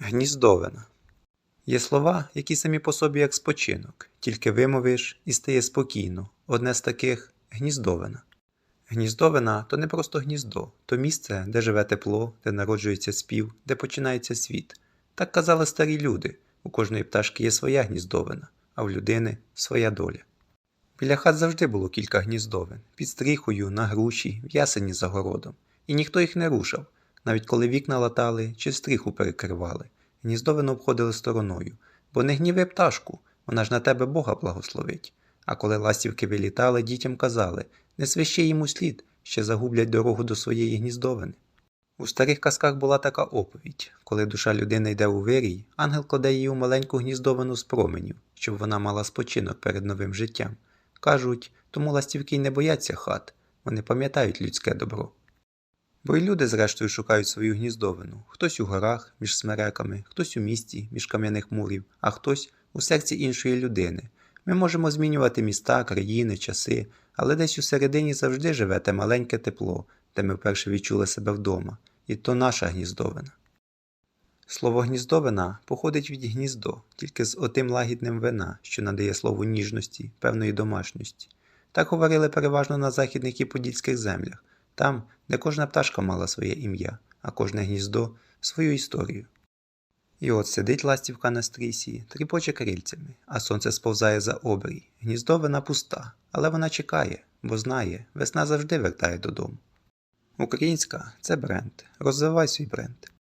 Гніздовина. Є слова, які самі по собі як спочинок, тільки вимовиш і стає спокійно. Одне з таких гніздовина. Гніздовина то не просто гніздо, то місце, де живе тепло, де народжується спів, де починається світ. Так казали старі люди. У кожної пташки є своя гніздовина, а в людини своя доля. Біля хат завжди було кілька гніздовин під стріхою, на груші, в ясені за городом. І ніхто їх не рушав, навіть коли вікна латали чи стріху перекривали. Гніздовину обходили стороною, бо не гніви пташку, вона ж на тебе Бога благословить. А коли ластівки вилітали, дітям казали не свищи їм у слід, ще загублять дорогу до своєї гніздовини. У старих казках була така оповідь коли душа людини йде у вирій, ангел кладе її у маленьку гніздовину з променів, щоб вона мала спочинок перед новим життям. Кажуть, тому ластівки й не бояться хат, вони пам'ятають людське добро. Бо й люди, зрештою, шукають свою гніздовину хтось у горах між смереками, хтось у місті між кам'яних мурів, а хтось у серці іншої людини. Ми можемо змінювати міста, країни, часи, але десь у середині завжди живе те маленьке тепло, де ми вперше відчули себе вдома, і то наша гніздовина. Слово гніздовина походить від гніздо, тільки з отим лагідним вина, що надає слову ніжності, певної домашності. Так говорили переважно на західних і подільських землях, там, де кожна пташка мала своє ім'я, а кожне гніздо свою історію. І от сидить ластівка на стрісі, тріпоче крильцями, а сонце сповзає за обрій. Гніздо вона пуста, але вона чекає, бо знає, весна завжди вертає додому. Українська це бренд. Розвивай свій бренд.